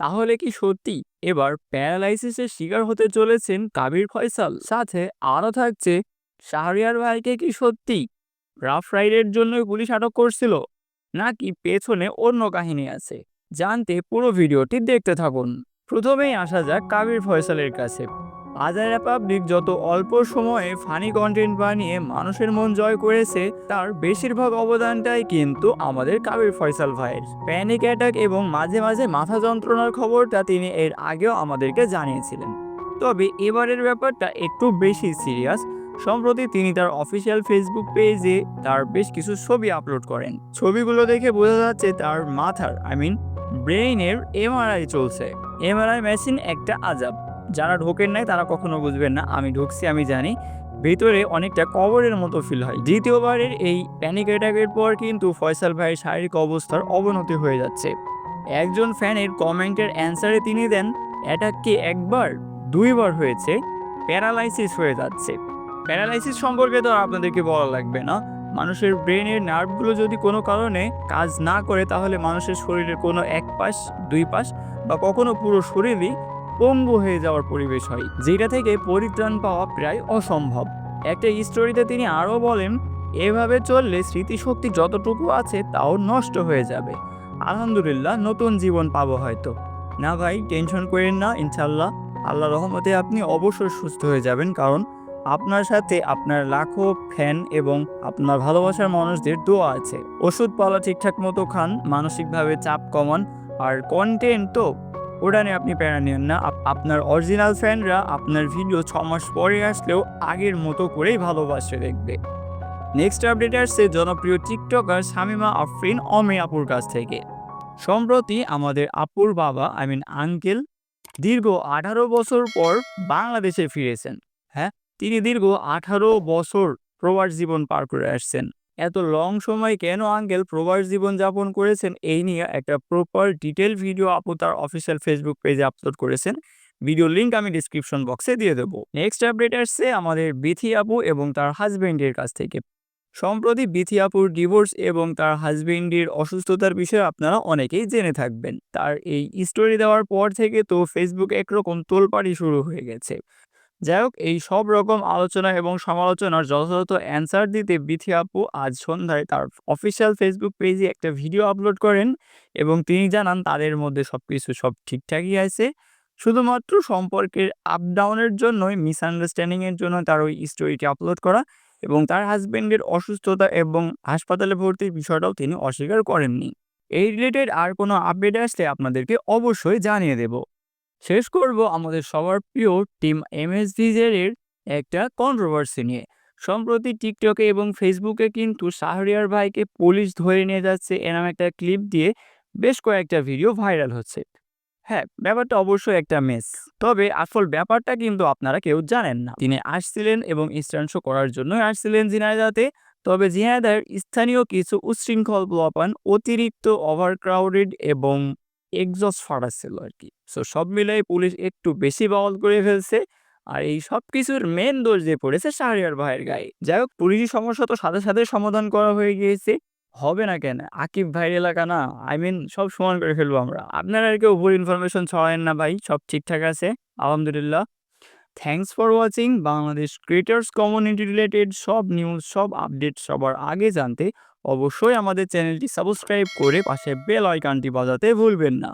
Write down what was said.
তাহলে কি সত্যি? এবার প্যারালাইসিসের শিকার হতে চলেছেন কাবির ফয়সাল। সাথে আরও থাকছে শাহরিয়ার ভাইকে কি সত্যি? রাফ রাইডের জন্যই পুলিশ আটক করছিল? নাকি পেছনে অন্য কাহিনী আছে? জানতে পুরো ভিডিওটি দেখতে থাকুন। প্রথমেই আসা যাক কাবির ফয়সালের কাছে। আজারা রিপাবলিক যত অল্প সময়ে ফানি কন্টেন্ট বানিয়ে মানুষের মন জয় করেছে, তার বেশিরভাগ অবদানটাই কিন্তু আমাদের কাবির ফয়সাল ভাইয়ের। প্যানিক অ্যাটাক এবং মাঝে মাঝে মাথা যন্ত্রণার খবরটা তিনি এর আগেও আমাদেরকে জানিয়েছিলেন। তবে এবারের ব্যাপারটা একটু বেশি সিরিয়াস সম্প্রতি তিনি তার অফিসিয়াল ফেসবুক পেজে তার বেশ কিছু ছবি আপলোড করেন। ছবিগুলো দেখে বোঝা যাচ্ছে তার মাথার আই মিন ব্রেইনের এমআরআই চলছে। এমআরআই মেশিন একটা আজাব। যারা ঢোকেন নাই তারা কখনো বুঝবেন না, আমি ঢুকছি, আমি জানি। ভেতরে অনেকটা কবরের মতো ফিল হয়। দ্বিতীয়বারের এই প্যানিক অ্যাটাকের পর কিন্তু ফয়সাল ভাইয়ের শারীরিক অবস্থার অবনতি হয়ে যাচ্ছে। একজন ফ্যানের কমেন্টের অ্যান্সারে তিনি দেন অ্যাটাক কি একবার? দুইবার হয়েছে। প্যারালাইসিস হয়ে যাচ্ছে। প্যারালাইসিস সম্পর্কে তো আপনাদেরকে বলা লাগবে না। মানুষের ব্রেনের নার্ভগুলো যদি কোনো কারণে কাজ না করে, তাহলে মানুষের শরীরের কোনো এক পাশ, দুই পাশ বা কখনো পুরো শরীরই পঙ্গু হয়ে যাওয়ার পরিবেশ হয়, যেটা থেকে পরিত্রাণ পাওয়া প্রায় অসম্ভব। একটা স্টোরিতে তিনি আরও বলেন, এভাবে চললে স্মৃতিশক্তি যতটুকু আছে তাও নষ্ট হয়ে যাবে। আলহামদুলিল্লাহ, নতুন জীবন পাবো হয়তো। না ভাই, টেনশন করেন না, ইনশাল্লাহ। আল্লাহ রহমতে আপনি অবশ্যই সুস্থ হয়ে যাবেন, কারণ আপনার সাথে আপনার লাখো ফ্যান এবং আপনার ভালোবাসার মানুষদের দোয়া আছে। ওষুধপালা ঠিকঠাক মতো খান, মানসিকভাবে চাপ কমান, আর কন্টেন্ট তো ওটা নিয়ে আপনি প্যারা নেন না। আপনার অরিজিনাল ফ্যানরা আপনার ভিডিও ছ মাস পরে আসলেও আগের মতো করেই ভালোবাসে দেখবে। নেক্সট আপডেট আসছে জনপ্রিয় টিকটকার শামিমা আফরিন অমে আপুর কাছ থেকে। সম্প্রতি আমাদের আপুর বাবা আই মিন আঙ্কেল দীর্ঘ আঠারো বছর পর বাংলাদেশে ফিরেছেন। হ্যাঁ তিনি দীর্ঘ আঠারো বছর প্রবাস জীবন পার করে আসছেন। এত লং সময় কেন আঙ্কেল প্রবাস জীবন যাপন করেছেন? এই নিয়ে একটা প্রপার ডিটেল ভিডিও আপু তার অফিসিয়াল ফেসবুক পেজে আপলোড করেছেন। ভিডিও লিঙ্ক আমি ডিসক্রিপশন বক্সে দিয়ে দেবো। নেক্সট আপডেট আসছে আমাদের বিথি আপু এবং তার হাজব্যান্ডের কাছ থেকে। সম্প্রতি বিথি আপুর ডিভোর্স এবং তার হাজবেন্ডের অসুস্থতার বিষয়ে আপনারা অনেকেই জেনে থাকবেন। তার এই স্টোরি দেওয়ার পর থেকে তো ফেসবুক একরকম তোলপাড়ি শুরু হয়ে গেছে। যাই হোক, এই সব রকম আলোচনা এবং সমালোচনার যথাযথ অ্যান্সার দিতে বিথি আপু আজ সন্ধ্যায় তার অফিসিয়াল ফেসবুক পেজে একটা ভিডিও আপলোড করেন এবং তিনি জানান তাদের মধ্যে সব কিছু সব ঠিকঠাকই আছে। শুধুমাত্র সম্পর্কের আপ ডাউনের জন্যই মিসআন্ডারস্ট্যান্ডিংয়ের জন্য তার ওই স্টোরিটি আপলোড করা এবং তার হাজব্যান্ডের অসুস্থতা এবং হাসপাতালে ভর্তির বিষয়টাও তিনি অস্বীকার করেননি। এই রিলেটেড আর কোনো আপডেট আসলে আপনাদেরকে অবশ্যই জানিয়ে দেব। শেষ করব আমাদের সবার প্রিয় টিম এমএসভিজের এর একটা কন্ট্রোভার্সি নিয়ে। সম্প্রতি টিকটকে এবং ফেসবুকে কিন্তু শাহরিয়ার ভাইকে পুলিশ ধরে নিয়ে যাচ্ছে এরম একটা ক্লিপ দিয়ে বেশ কয়েকটা ভিডিও ভাইরাল হচ্ছে। হ্যাঁ ব্যাপারটা অবশ্যই একটা মেস। তবে আসল ব্যাপারটা কিন্তু আপনারা কেউ জানেন না। তিনি আসছিলেন এবং ইস্টার্ন শো করার জন্যই আসছিলেন জিনায়দাতে তবে জিনাইদার স্থানীয় কিছু উচ্ছৃঙ্খল ব্লপান অতিরিক্ত ওভারক্রাউডেড এবং এক্সস্ট ফাটাচ্ছিল আর কি সো সব মিলাই পুলিশ একটু বেশি বাউল করে ফেলছে। আর এই সব কিছুর মেন দোষ যে পড়েছে শাহরিয়ার ভাইয়ের গায়ে। যাই হোক, পুলিশি সমস্যা তো সাথে সাথে সমাধান করা হয়ে গিয়েছে। হবে না কেন? আকিব ভাইয়ের এলাকা না আই মিন সব সমান করে ফেলব আমরা। আপনারা আর কেউ ভুল ইনফরমেশন ছড়ায়েন না ভাই, সব ঠিকঠাক আছে, আলহামদুলিল্লাহ। Thanks for watching Bangladesh creators community related সব নিউজ সব আপডেট সবার আগে জানতে অবশ্যই আমাদের চ্যানেলটি সাবস্ক্রাইব করে পাশে বেল আইকনটি বাজাতে ভুলবেন না।